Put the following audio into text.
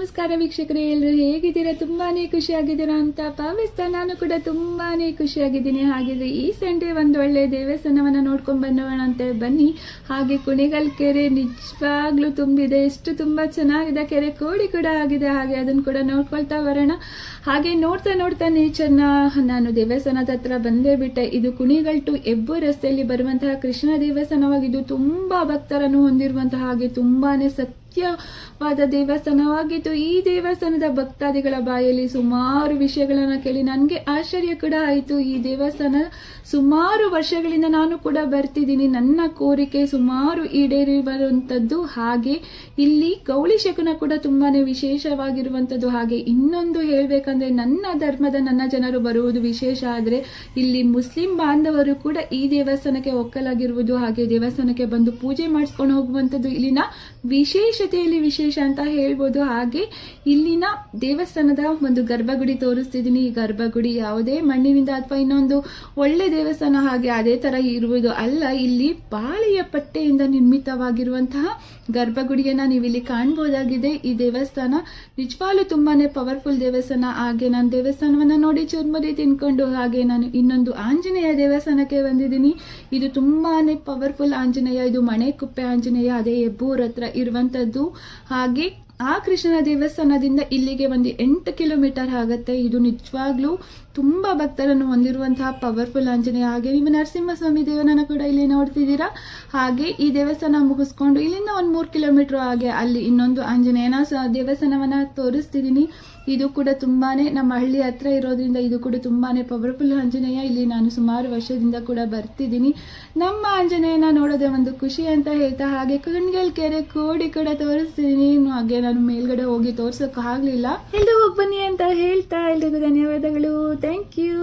ನಮಸ್ಕಾರ ವೀಕ್ಷಕರೇ ಎಲ್ಲರೂ ಹೇಗಿದ್ದೀರಾ? ತುಂಬಾನೇ ಖುಷಿಯಾಗಿದ್ದೀರಾ ಅಂತ ಭಾವಿಸ್ತಾ ನಾನು ಕೂಡ ತುಂಬಾನೇ ಖುಷಿಯಾಗಿದ್ದೀನಿ. ಹಾಗಿದ್ರೆ ಈ ಸಂಡೇ ಒಂದು ಒಳ್ಳೆ ದೇವಸ್ಥಾನವನ್ನು ನೋಡ್ಕೊಂಡು ಬಂದೋಣ ಅಂತ ಬನ್ನಿ. ಹಾಗೆ ಕುಣಿಗಲ್ ಕೆರೆ ನಿಜವಾಗ್ಲೂ ತುಂಬಿದೆ. ಎಷ್ಟು ತುಂಬಾ ಚೆನ್ನಾಗಿದೆ. ಕೆರೆ ಕೋಡಿ ಕೂಡ ಆಗಿದೆ. ಹಾಗೆ ಅದನ್ನ ಕೂಡ ನೋಡ್ಕೊಳ್ತಾ ಬರೋಣ. ಹಾಗೆ ನೋಡ್ತಾ ನೋಡ್ತಾ ನೇಚರ್ನ ನಾನು ದೇವಸ್ಥಾನದ ಹತ್ರ ಬಂದೇ ಬಿಟ್ಟೆ. ಇದು ಕುಣಿಗಲ್ ಟು ಎಬ್ಬು ರಸ್ತೆಯಲ್ಲಿ ಬರುವಂತಹ ಕೃಷ್ಣ ದೇವಸ್ಥಾನವಾಗಿದ್ದು ತುಂಬಾ ಭಕ್ತರನ್ನು ಹೊಂದಿರುವಂತಹ ಹಾಗೆ ತುಂಬಾನೇ ಸತ್ಯವಾದ ದೇವಸ್ಥಾನವಾಗಿತ್ತು ಈ ದೇವಸ್ಥಾನದ ಭಕ್ತಾದಿಗಳ ಬಾಯಲ್ಲಿ ಸುಮಾರು ವಿಷಯಗಳನ್ನ ಕೇಳಿ ನನಗೆ ಆಶ್ಚರ್ಯ ಕೂಡ ಆಯಿತು. ಈ ದೇವಸ್ಥಾನ ಸುಮಾರು ವರ್ಷಗಳಿಂದ ನಾನು ಕೂಡ ಬರ್ತಿದ್ದೀನಿ. ನನ್ನ ಕೋರಿಕೆ ಸುಮಾರು ಈಡೇರಿರುವಂತದ್ದು ಹಾಗೆ, ಇಲ್ಲಿ ಗೌಳಿ ಶಕುನ ಕೂಡ ತುಂಬಾನೇ ವಿಶೇಷವಾಗಿರುವಂಥದ್ದು ಹಾಗೆ. ಇನ್ನೊಂದು ಹೇಳಬೇಕಂದ್ರೆ, ನನ್ನ ಧರ್ಮದ ನನ್ನ ಜನರು ಬರುವುದು ವಿಶೇಷ ಆದರೆ, ಇಲ್ಲಿ ಮುಸ್ಲಿಂ ಬಾಂಧವರು ಕೂಡ ಈ ದೇವಸ್ಥಾನಕ್ಕೆ ಒಕ್ಕಲಾಗಿರುವುದು ಹಾಗೆ ದೇವಸ್ಥಾನಕ್ಕೆ ಬಂದು ಪೂಜೆ ಮಾಡಿಸ್ಕೊಂಡು ಹೋಗುವಂತದ್ದು ಇಲ್ಲಿನ ವಿಶೇಷತೆಯಲ್ಲಿ ವಿಶೇಷ ಅಂತ ಹೇಳ್ಬೋದು. ಹಾಗೆ ಇಲ್ಲಿನ ದೇವಸ್ಥಾನದ ಒಂದು ಗರ್ಭಗುಡಿ ತೋರಿಸ್ತಿದ್ದೀನಿ. ಈ ಗರ್ಭಗುಡಿ ಯಾವುದೇ ಮಣ್ಣಿನಿಂದ ಅಥವಾ ಇನ್ನೊಂದು ಒಳ್ಳೆ ದೇವಸ್ಥಾನ ಹಾಗೆ ಅದೇ ತರ ಇರುವುದು ಅಲ್ಲ. ಇಲ್ಲಿ ಬಾಳೆಯ ಪಟ್ಟೆಯಿಂದ ನಿರ್ಮಿತವಾಗಿರುವಂತಹ ಗರ್ಭಗುಡಿಯನ್ನ ನೀವು ಇಲ್ಲಿ ಈ ದೇವಸ್ಥಾನ ನಿಜವಾಗ್ಲೂ ತುಂಬಾನೇ ಪವರ್ಫುಲ್ ದೇವಸ್ಥಾನ. ಹಾಗೆ ನಾನು ದೇವಸ್ಥಾನವನ್ನ ನೋಡಿ ಚುರ್ಮುರಿ ತಿನ್ಕೊಂಡು ಹಾಗೆ ನಾನು ಇನ್ನೊಂದು ಆಂಜನೇಯ ದೇವಸ್ಥಾನಕ್ಕೆ ಬಂದಿದ್ದೀನಿ. ಇದು ತುಂಬಾನೇ ಪವರ್ಫುಲ್ ಆಂಜನೇಯ. ಇದು ಮಣೆಕುಪ್ಪೆ ಆಂಜನೇಯ. ಅದೇ ಹೆಬ್ಬೂರ್ ಹತ್ರ ಇರುವಂತದ್ದು. ಹಾಗೆ ಆ ಕೃಷ್ಣನ ದೇವಸ್ಥಾನದಿಂದ ಇಲ್ಲಿಗೆ ಒಂದು ಎಂಟು ಕಿಲೋಮೀಟರ್ ಆಗುತ್ತೆ. ಇದು ನಿಜವಾಗ್ಲೂ ತುಂಬಾ ಭಕ್ತರನ್ನು ಹೊಂದಿರುವಂತಹ ಪವರ್ಫುಲ್ ಆಂಜನೇಯ. ಹಾಗೆ ನೀವು ನರಸಿಂಹಸ್ವಾಮಿ ದೇವನನ್ನ ಕೂಡ ಇಲ್ಲಿ ನೋಡ್ತಿದ್ದೀರಾ? ಹಾಗೆ ಈ ದೇವಸ್ಥಾನ ಮುಗಿಸ್ಕೊಂಡು ಇಲ್ಲಿಂದ ಒಂದು ಮೂರು ಕಿಲೋಮೀಟರ್ ಹಾಗೆ ಅಲ್ಲಿ ಇನ್ನೊಂದು ಆಂಜನೇಯನ ದೇವಸ್ಥಾನವನ್ನು ತೋರಿಸ್ತಿದ್ದೀನಿ. ಇದು ಕೂಡ ತುಂಬಾನೇ ನಮ್ಮ ಹಳ್ಳಿ ಹತ್ರ ಇರೋದ್ರಿಂದ ಇದು ಕೂಡ ತುಂಬಾನೇ ಪವರ್ಫುಲ್ ಆಂಜನೇಯ. ಇಲ್ಲಿ ನಾನು ಸುಮಾರು ವರ್ಷದಿಂದ ಕೂಡ ಬರ್ತಿದ್ದೀನಿ. ನಮ್ಮ ಆಂಜನೇಯನ ನೋಡೋದೇ ಒಂದು ಖುಷಿ ಅಂತ ಹೇಳ್ತಾ ಹಾಗೆ ಕಣ್ಗಲ್ ಕೆರೆ ಕೋಡಿ ಕೂಡ ತೋರಿಸ್ತಿದ್ದೀನಿ. ಹಾಗೆ ನಾನು ಮೇಲ್ಗಡೆ ಹೋಗಿ ತೋರ್ಸಕ್ ಆಗ್ಲಿಲ್ಲ ಎಲ್ರಿಗೂ ಹೋಗ್ ಬನ್ನಿ ಅಂತ ಹೇಳ್ತಾ ಎಲ್ರಿಗೂ ಧನ್ಯವಾದಗಳು. Thank you